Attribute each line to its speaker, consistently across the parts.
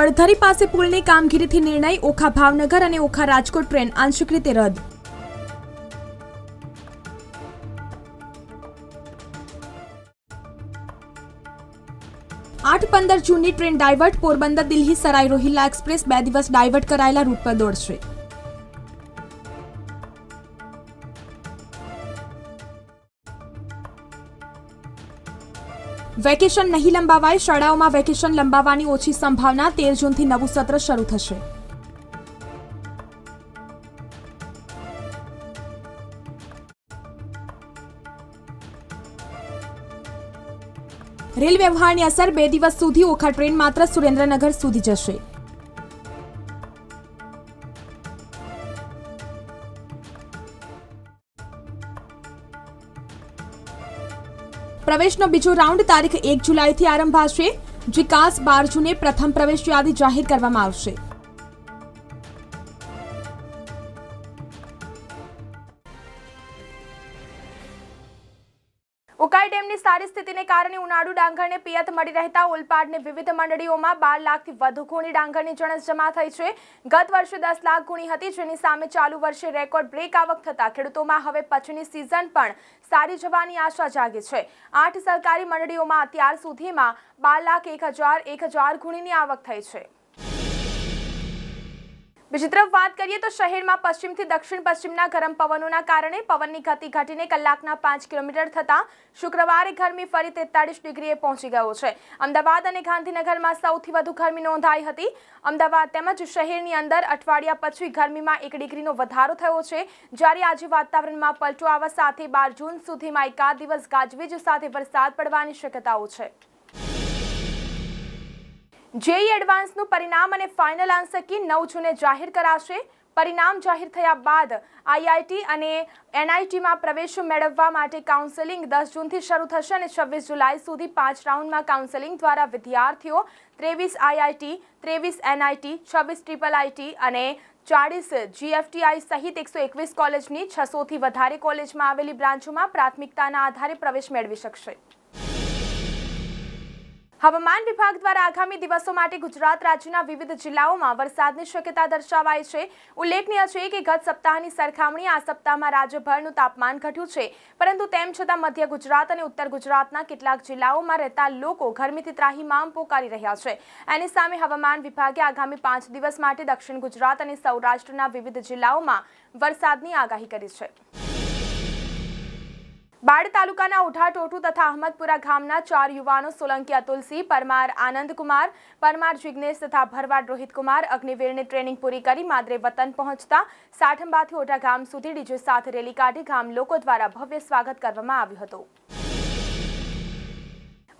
Speaker 1: પડધરી પાસે પુલની કામગીરીથી નિર્ણય, ઓખા ભાવનગર અને ઓખા રાજકોટ ટ્રેન આંશિક રીતે રદ. આઠ પંદર જૂનની train divert Porbandar Delhi Sarai Rohilla express બે દિવસ ડાયવર્ટ કરાયેલા રૂટ પર દોડશે. વેકેશન નહીં લંબાવાય, શાળાઓમાં વેકેશન લંબાવવાની ઓછી સંભાવના, તેર જૂનથી નવું સત્ર શરૂ થશે. રેલ વ્યવહારની અસર બે દિવસ સુધી ઓખા ટ્રેન માત્ર સુરેન્દ્રનગર સુધી જશે. પ્રવેશનો બીજો રાઉન્ડ તારીખ એક જુલાઈથી આરંભાશે વિકાસ બાર જૂને પ્રથમ પ્રવેશ યાદી જાહેર કરવામાં આવશે.
Speaker 2: ઉકાઈ ડેમની સારી સ્થિતિને કારણે ઉનાળુ ડાંગરને પિયત મળી રહેતા ઓલપાડની વિવિધ મંડળીઓમાં બાર લાખથી વધુ ગુણી ડાંગરની જણસ જમા થઈ છે. ગત વર્ષે દસ લાખ ગુણી હતી, જેની સામે ચાલુ વર્ષે રેકોર્ડ બ્રેક આવક થતા ખેડૂતોમાં હવે પછીની સિઝન પણ સારી જવાની આશા જાગી છે. આઠ સરકારી મંડળીઓમાં અત્યાર સુધીમાં બાર લાખ એક હજાર એક હજાર ગુણીની આવક થઈ છે. બીજી તરફ વાત કરીએ તો શહેરમાં પશ્ચિમથી દક્ષિણ પશ્ચિમના ગરમ પવનોના કારણે પવનની ગતિ ઘટીને કલાકના પાંચ કિલોમીટર થતાં શુક્રવારે ગરમી ફરી તેતાળીસ ડિગ્રીએ પહોંચી ગયો છે. અમદાવાદ અને ગાંધીનગરમાં સૌથી વધુ ગરમી નોંધાઈ હતી. અમદાવાદ તેમજ શહેરની અંદર અઠવાડિયા પછી ગરમીમાં એક ડિગ્રીનો વધારો થયો છે. જ્યારે આજે વાતાવરણમાં પલટો આવવા સાથે બાર જૂન સુધીમાં એકાદ દિવસ ગાજવીજ સાથે વરસાદ પડવાની શક્યતાઓ છે. જેઈ એડવાન્સનું પરિણામ અને ફાઇનલ આન્સર કી નવ જૂને જાહેર કરાશે. પરિણામ જાહેર થયા બાદ આઈઆઈટી અને એનઆઈટીમાં પ્રવેશ મેળવવા માટે કાઉન્સેલિંગ દસ જૂનથી શરૂ થશે અને છવ્વીસ જુલાઈ સુધી પાંચ રાઉન્ડમાં કાઉન્સેલિંગ દ્વારા વિદ્યાર્થીઓ ત્રેવીસ આઈઆઈટી ત્રેવીસ એનઆઈટી છવ્વીસ ટ્રિપલ આઈટી અને ચાળીસ જીએફટીઆઈ સહિત એકસો એકવીસ કોલેજની છસોથી વધારે કોલેજમાં આવેલી બ્રાન્ચોમાં પ્રાથમિકતાના આધારે પ્રવેશ મેળવી શકશે. હવામાન વિભાગ દ્વારા આગામી દિવસો માટે ગુજરાત રાજ્યના વિવિધ જિલ્લાઓમાં વરસાદની શક્યતા દર્શાવાઈ છે. ઉલ્લેખનીય છે કે ગત સપ્તાહની સરખામણી આ સપ્તાહમાં રાજ્યભરનું તાપમાન ઘટ્યું છે. પરંતુ તેમ છતાં મધ્ય ગુજરાત અને ઉત્તર ગુજરાતના કેટલાક જિલ્લાઓમાં રહેતા લોકો ગરમીથી ત્રાહીમામ પોકારી રહ્યા છે. એની સામે હવામાન વિભાગે આગામી પાંચ દિવસ માટે દક્ષિણ ગુજરાત અને સૌરાષ્ટ્રના વિવિધ જિલ્લાઓમાં વરસાદની આગાહી કરી છે. બાળ તાલુકાના ઉઠા ટોટુ તથા અહમદપુરા ગામના ચાર યુવાનો સોલંકી અતુલસિંહ પરમાર આનંદકુમાર પરમાર જિજ્ઞેશ તથા ભરવાડ રોહિતકુમાર અગ્નિવીરની ટ્રેનિંગ પૂરી કરી માદરે વતન પહોંચતા સાઠંબાથી ઓઢા ગામ સુધી ડીજે સાથે રેલી કાઢી ગામ લોકો દ્વારા ભવ્ય સ્વાગત કરવામાં આવ્યું હતું.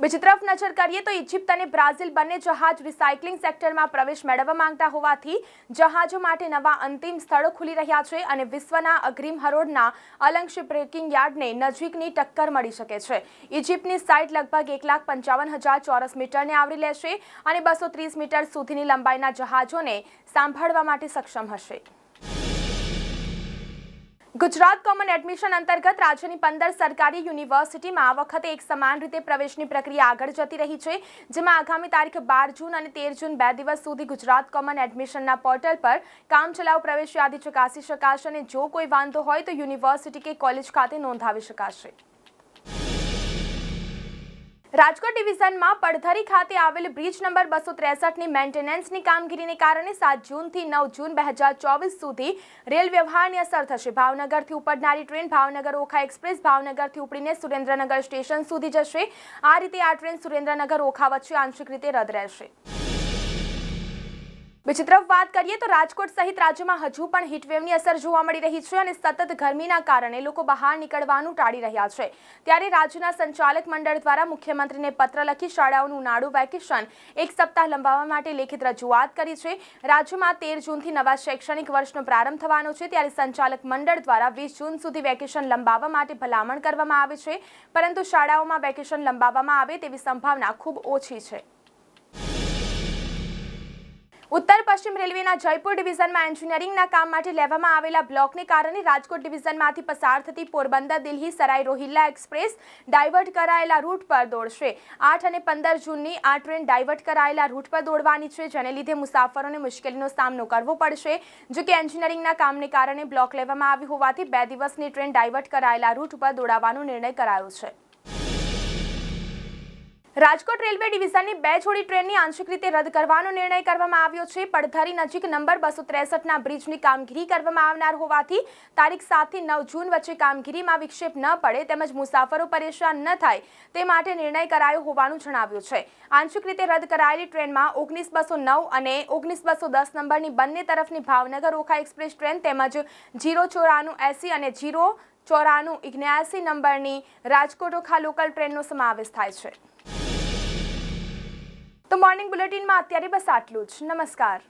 Speaker 2: બીજી તરફ નજર કરીએ તો ઇજિપ્ત અને બ્રાઝિલ બંને જહાજ રિસાયકલિંગ સેક્ટરમાં પ્રવેશ મેળવવા માંગતા હોવાથી જહાજો માટે નવા અંતિમ સ્થળો ખુલી રહ્યા છે અને વિશ્વના અગ્રીમ હરોળના અલંગ બ્રેકિંગ યાર્ડને નજીકની ટક્કર મળી શકે છે. ઇજિપ્તની સાઇટ લગભગ એક લાખ પંચાવન હજાર ચોરસ મીટરને આવરી લેશે અને બસો ત્રીસ મીટર સુધીની લંબાઈના જહાજોને સાંભળવા માટે સક્ષમ હશે. ગુજરાત કોમન એડમિશન અંતર્ગત રાજ્યની પંદર સરકારી યુનિવર્સિટીમાં આ વખતે એક સમાન રીતે પ્રવેશની પ્રક્રિયા આગળ જતી રહી છે, જેમાં આગામી તારીખ બાર જૂન અને તેર જૂન બે દિવસ સુધી ગુજરાત કોમન એડમિશનના પોર્ટલ પર કામચલાઉ પ્રવેશ યાદી ચકાસી શકાશે અને જો કોઈ વાંધો હોય તો યુનિવર્સિટી કે કોલેજ ખાતે નોંધાવી શકાશે. રાજકોટ ડિવિઝનમાં પડધરી ખાતે આવેલ બ્રિજ નંબર બસો ત્રેસઠની મેન્ટેનન્સની કામગીરીને કારણે સાત જૂનથી નવ જૂન બે હજાર ચોવીસ સુધી રેલ વ્યવહારની અસર થશે. ભાવનગરથી ઉપડનારી ટ્રેન ભાવનગર ઓખા એક્સપ્રેસ, ભાવનગરથી ઉપડીને સુરેન્દ્રનગર સ્ટેશન સુધી જશે. આ રીતે આ ટ્રેન સુરેન્દ્રનગર ઓખા વચ્ચે આંશિક રીતે રદ રહેશે. તરફ વાત કરીએ તો રાજકોટ સહિત રાજ્યમાં હજુ પણ હીટવેવની અસર જોવા મળી રહી છે અને સતત ગરમીના કારણે લોકો બહાર નીકળવાનું ટાળી રહ્યા છે. ત્યારે રાજ્યના સંચાલક મંડળ દ્વારા મુખ્યમંત્રીને પત્ર લખી શાળાઓનું ઉનાળુ વેકેશન એક સપ્તાહ લંબાવવા માટે લેખિત રજૂઆત કરી છે. રાજ્યમાં તેર જૂનથી નવા શૈક્ષણિક વર્ષનો પ્રારંભ થવાનો છે. ત્યારે સંચાલક મંડળ દ્વારા વીસ જૂન સુધી વેકેશન લંબાવવા માટે ભલામણ કરવામાં આવે છે. પરંતુ શાળાઓમાં વેકેશન લંબાવવામાં આવે તેવી સંભાવના ખૂબ ઓછી છે. ઉત્તર પશ્ચિમ રેલવેના જયપુર ડિવિઝનમાં એન્જિનિયરિંગના કામ માટે લેવામાં આવેલા બ્લોકને કારણે રાજકોટ ડિવિઝનમાંથી પસાર થતી પોરબંદર દિલ્હી સરાઈ રોહિલ્લા એક્સપ્રેસ ડાયવર્ટ કરાયેલા રૂટ પર દોડશે. આઠ અને પંદર જૂનની આ ટ્રેન ડાયવર્ટ કરાયેલા રૂટ પર દોડવાની છે, જેને લીધે મુસાફરોને મુશ્કેલીનો સામનો કરવો પડશે. જો કે એન્જિનિયરિંગના કામને કારણે બ્લોક લેવામાં આવી હોવાથી બે દિવસની ટ્રેન ડાયવર્ટ કરાયેલા રૂટ પર દોડાવવાનો નિર્ણય કરાયો છે. રાજકોટ રેલવે ડિવિઝનની બે જોડી ટ્રેનની આંશિક રીતે રદ કરવાનો નિર્ણય કરવામાં આવ્યો છે. પડધરી નજીક નંબર બસો ત્રેસઠના બ્રિજની કામગીરી કરવામાં આવનાર હોવાથી તારીખ સાતથી નવ જૂન વચ્ચે કામગીરીમાં વિક્ષેપ ન પડે તેમજ મુસાફરો પરેશાન ન થાય તે માટે નિર્ણય કરાયો હોવાનું જણાવ્યું છે. આંશિક રીતે રદ કરાયેલી ટ્રેનમાં ઓગણીસ બસો નવ અને ઓગણીસ બસો દસ નંબરની બંને તરફની ભાવનગર ઓખા એક્સપ્રેસ ટ્રેન તેમજ જીરો ચોરાણું એસી અને જીરો ચોરાણું ઇગ્યાસી નંબરની રાજકોટ ઓખા લોકલ ટ્રેનનો સમાવેશ થાય છે. તો મોર્નિંગ બુલેટિનમાં અત્યારે બસ આટલું જ. નમસ્કાર.